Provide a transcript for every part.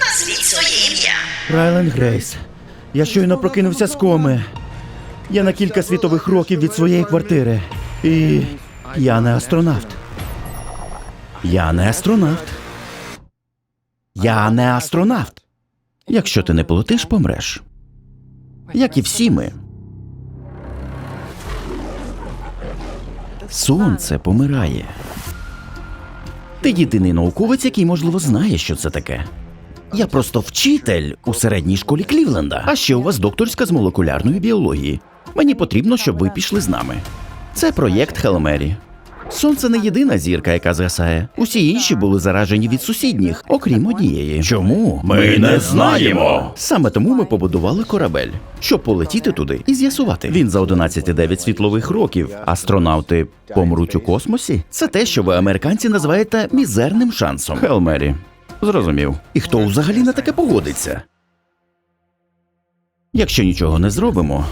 Назвіть своє ім'я. Райленд Грейс. Я щойно прокинувся з коми. Я на кілька світових років від своєї квартири. І я не астронавт. Я не астронавт. Я не астронавт. Якщо ти не полетиш, помреш. Як і всі ми. Сонце помирає. Ти єдиний науковець, який, можливо, знає, що це таке. Я просто вчитель у середній школі Клівленда. А ще у вас докторська з молекулярної біології. Мені потрібно, щоб ви пішли з нами. Це проєкт Хелмері. Сонце не єдина зірка, яка згасає. Усі інші були заражені від сусідніх, окрім однієї. Чому? Ми не знаємо. Саме тому ми побудували корабель, щоб полетіти туди і з'ясувати. Він за 11,9 світлових років. Астронавти помруть у космосі. Це те, що ви американці називаєте мізерним шансом. Хелмері. Зрозумів. І хто взагалі на таке погодиться? Якщо нічого не зробимо,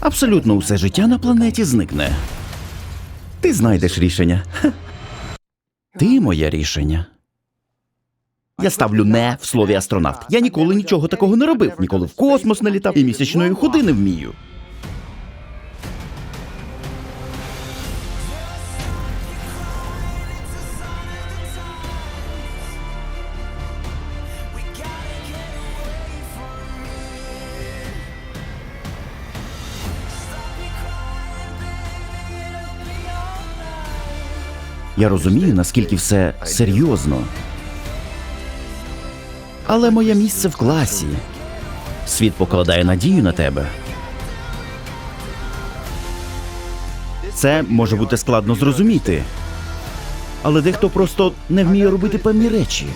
абсолютно усе життя на планеті зникне. Ти знайдеш рішення. Ти моє рішення. Я ставлю не в слові астронавт. Я ніколи нічого такого не робив, ніколи в космос не літав і місячної ходи не вмію. Я розумію, наскільки все серйозно. Але моє місце в класі. Світ покладає надію на тебе. Це може бути складно зрозуміти. Але дехто просто не вміє робити певні речі.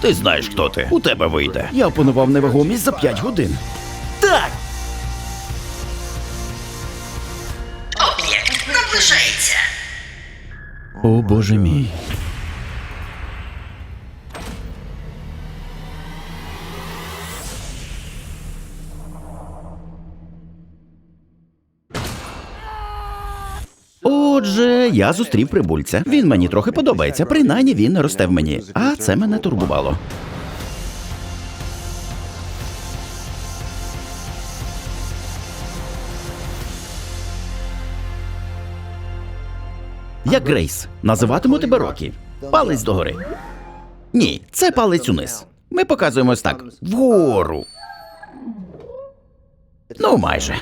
Ти знаєш, хто ти. У тебе вийде. Я опанував невагомість за 5 годин. Так! Об'єкт наближається. О боже мій. Отже, я зустрів прибульця. Він мені трохи подобається. Принаймні він росте в мені. А це мене турбувало. Як Грейс, називатиму тебе Рокі. Палець догори. Ні, це палець униз. Ми показуємо ось так. Вгору. Ну, майже.